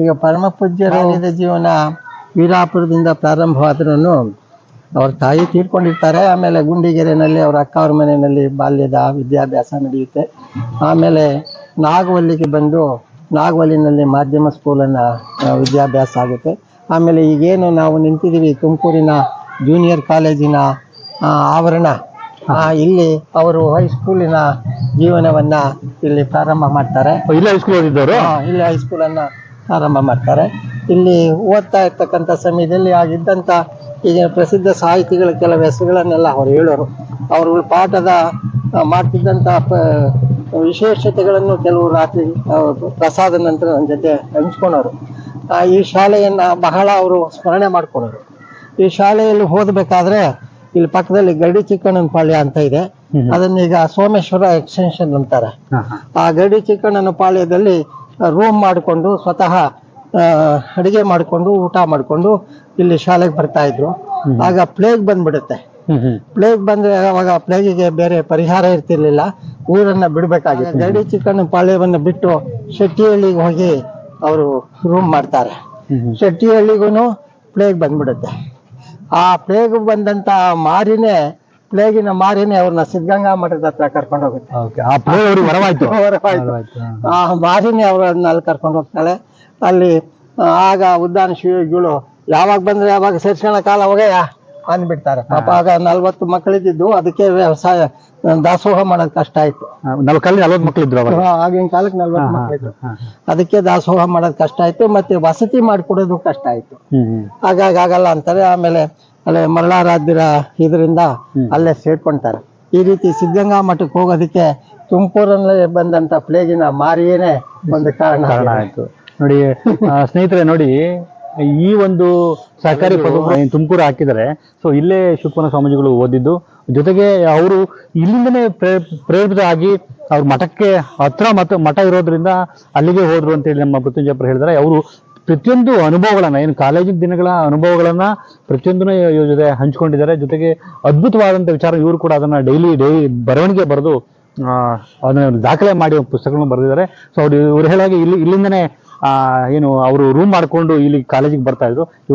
ಈಗ ಪರಮ ಪೂಜ್ಯರ ಜೀವನ ವೀರಾಪುರದಿಂದ ಪ್ರಾರಂಭವಾದ್ರೂ ಅವ್ರ ತಾಯಿ ತೀರ್ಕೊಂಡಿರ್ತಾರೆ. ಆಮೇಲೆ ಗುಂಡಿಗೆರೆನಲ್ಲಿ ಅವ್ರ ಅಕ್ಕ ಅವ್ರ ಮನೆಯಲ್ಲಿ ಬಾಲ್ಯದ ವಿದ್ಯಾಭ್ಯಾಸ ನಡೆಯುತ್ತೆ. ಆಮೇಲೆ ನಾಗವಲ್ಲಿಗೆ ಬಂದು ನಾಗವಲ್ಲಿನಲ್ಲಿ ಮಾಧ್ಯಮ ಸ್ಕೂಲನ್ನು ವಿದ್ಯಾಭ್ಯಾಸ ಆಗುತ್ತೆ. ಆಮೇಲೆ ಈಗೇನು ನಾವು ನಿಂತಿದ್ದೀವಿ ತುಮಕೂರಿನ ಜೂನಿಯರ್ ಕಾಲೇಜಿನ ಆವರಣ. ಆ, ಇಲ್ಲಿ ಅವರು ಹೈಸ್ಕೂಲಿನ ಜೀವನವನ್ನ ಇಲ್ಲಿ ಪ್ರಾರಂಭ ಮಾಡ್ತಾರೆ. ಇಲ್ಲಿ ಹೈಸ್ಕೂಲ್ ಸ್ಕೂಲ್ ಹಾ, ಇಲ್ಲಿ ಹೈಸ್ಕೂಲನ್ನು ಪ್ರಾರಂಭ ಮಾಡ್ತಾರೆ. ಇಲ್ಲಿ ಓದ್ತಾ ಇರ್ತಕ್ಕಂಥ ಸಮಯದಲ್ಲಿ ಆಗಿದ್ದಂಥ ಈಗ ಪ್ರಸಿದ್ಧ ಸಾಹಿತಿಗಳ ಕೆಲವು ಹೆಸರುಗಳನ್ನೆಲ್ಲ ಅವರು ಹೇಳೋರು. ಅವರು ಪಾಠದ ಮಾಡ್ತಿದ್ದಂಥ ಪ- ವಿಶೇಷತೆಗಳನ್ನು ಕೆಲವು ರಾತ್ರಿ ಪ್ರಸಾದ ನಂತರ ನನ್ನ ಜೊತೆ ಹಂಚ್ಕೊಳೋರು ಆ, ಈ ಶಾಲೆಯನ್ನು ಬಹಳ ಅವರು ಸ್ಮರಣೆ ಮಾಡ್ಕೊಳೋರು ಈ ಶಾಲೆಯಲ್ಲಿ ಓದಬೇಕಾದ್ರೆ ಇಲ್ಲಿ ಪಕ್ಕದಲ್ಲಿ ಗಡಿ ಚಿಕ್ಕಣ್ಣನ ಪಾಳ್ಯ ಅಂತ ಇದೆ. ಅದನ್ನ ಈಗ ಸೋಮೇಶ್ವರ ಎಕ್ಸ್ಟೆನ್ಷನ್ ಅಂತಾರೆ. ಆ ಗಡಿ ಚಿಕ್ಕಣ್ಣನ ಪಾಳ್ಯದಲ್ಲಿ ರೂಮ್ ಮಾಡಿಕೊಂಡು ಸ್ವತಃ ಅಡಿಗೆ ಮಾಡಿಕೊಂಡು ಊಟ ಮಾಡಿಕೊಂಡು ಇಲ್ಲಿ ಶಾಲೆಗೆ ಬರ್ತಾ ಇದ್ರು. ಆಗ ಪ್ಲೇಗ್ ಬಂದ್ಬಿಡುತ್ತೆ. ಪ್ಲೇಗ್ ಬಂದ್ರೆ ಅವಾಗ ಪ್ಲೇಗಿಗೆ ಬೇರೆ ಪರಿಹಾರ ಇರ್ತಿರ್ಲಿಲ್ಲ. ಊರನ್ನ ಬಿಡ್ಬೇಕಾಗಿತ್ತು. ಗಡಿ ಚಿಕ್ಕಣ್ಣ ಪಾಳ್ಯವನ್ನು ಬಿಟ್ಟು ಶೆಟ್ಟಿಹಳ್ಳಿಗೆ ಹೋಗಿ ಅವರು ರೂಮ್ ಮಾಡ್ತಾರೆ. ಶೆಟ್ಟಿಹಳ್ಳಿಗೂ ಪ್ಲೇಗ್ ಬಂದ್ಬಿಡುತ್ತೆ. ಆ ಪ್ಲೇಗ್ ಬಂದಂತ ಮಾರಿನೇ ಪ್ಲೇಗಿನ ಮಾರಿನೇ ಅವ್ರನ್ನ ಸಿದ್ಧಗಂಗಾ ಮಠದ ಹತ್ರ ಕರ್ಕೊಂಡು ಹೋಗುತ್ತೆ. ಓಕೆ ಆ ಪ್ಲೇ ಅವ್ರಿಗೆ ವರವಾಯ್ತು? ಹೊರವಾಯ್ತು. ಆ ಮಾರಿನಿ ಅವರನ್ನ ಅಲ್ಲಿ ಕರ್ಕೊಂಡು ಹೋಗ್ತಾಳೆ. ಅಲ್ಲಿ ಆಗ ಉದ್ದಾನ ಶಿವಗಳು ಯಾವಾಗ ಬಂದ್ರೆ ಯಾವಾಗ ಸೇರ್ಸ್ಕೊಳ ಕಾಲ ಹೋಗಯ್ಯ? ಅಂದ್ಬಿಡ್ತಾರೆ. ಪಾಪ ಆಗ ನಲ್ವತ್ತು ಮಕ್ಕಳಿದ್ದು ಅದಕ್ಕೆ ವ್ಯವಸಾಯ ದಾಸೋಹ ಮಾಡೋದು ಕಷ್ಟ ಆಯ್ತು. ನಲ್ಕಲ್ಲಿ ಕಲ್ಲಿ ನಲ್ವತ್ತು ಮಕ್ಕಳಿದ್ರು ಆಗಿನ ಕಾಲಕ್ಕೆ ನಲ್ವತ್ತು ಮಕ್ಕಳಿದ್ರು ಅದಕ್ಕೆ ದಾಸೋಹ ಮಾಡೋದು ಕಷ್ಟ ಆಯ್ತು ಮತ್ತೆ ವಸತಿ ಮಾಡಿಕೊಡೋದು ಕಷ್ಟ ಆಯ್ತು. ಹಾಗಾಗಿ ಆಗಲ್ಲ ಅಂತಾರೆ. ಆಮೇಲೆ ಅಲ್ಲೇ ಮರಳಾರಾಧ್ಯರ ಇದರಿಂದ ಅಲ್ಲೇ ಸೇರ್ಕೊಂತಾರೆ. ಈ ರೀತಿ ಸಿದ್ಧಗಂಗಾ ಮಠಕ್ಕೆ ಹೋಗೋದಕ್ಕೆ ತುಮಕೂರಲ್ಲಿ ಬಂದಂತ ಪ್ಲೇಗಿನ ಮಾರಿಯೇನೆ ಒಂದು ಕಾರಣ ಕಾರಣ ಆಯ್ತು. ನೋಡಿ ಸ್ನೇಹಿತರೆ ನೋಡಿ ಈ ಒಂದು ಸರ್ಕಾರಿ ಪದವಿ ತುಮಕೂರು ಹಾಕಿದರೆ ಸೊ ಇಲ್ಲೇ ಶಿವಕುಮಾರ ಸ್ವಾಮೀಜಿಗಳು ಓದಿದ್ದು ಜೊತೆಗೆ ಅವರು ಇಲ್ಲಿಂದನೇ ಪ್ರೇ- ಪ್ರೇರಿತ ಆಗಿ ಅವ್ರ ಮಠಕ್ಕೆ ಹತ್ರ ಮತ ಮಠ ಇರೋದ್ರಿಂದ ಅಲ್ಲಿಗೆ ಹೋದ್ರು ಅಂತೇಳಿ ನಮ್ಮ ಮೃತ್ಯುಂಜಯಪುರ ಹೇಳಿದ್ರೆ ಅವರು ಪ್ರತಿಯೊಂದು ಅನುಭವಗಳನ್ನ, ಏನು ಕಾಲೇಜಿನ ದಿನಗಳ ಅನುಭವಗಳನ್ನ ಪ್ರತಿಯೊಂದನ್ನು ಇವ್ರ ಜೊತೆ ಹಂಚ್ಕೊಂಡಿದ್ದಾರೆ. ಜೊತೆಗೆ ಅದ್ಭುತವಾದಂಥ ವಿಚಾರ ಇವರು ಕೂಡ ಅದನ್ನ ಡೈಲಿ ಡೈಲಿ ಬರವಣಿಗೆ ಬರೆದು ಅದನ್ನು ದಾಖಲೆ ಮಾಡಿ ಪುಸ್ತಕಗಳನ್ನು ಬರೆದಿದ್ದಾರೆ. ಸೊ ಅವ್ರು, ಇವ್ರು ಹೇಳಾಗೆ ಇಲ್ಲಿ, ಇಲ್ಲಿಂದನೇ ಏನು, ಅವರು ರೂಮ್ ಮಾಡ್ಕೊಂಡು ಇಲ್ಲಿ ಕಾಲೇಜಿಗೆ ಬರ್ತಾ ಇದ್ರು.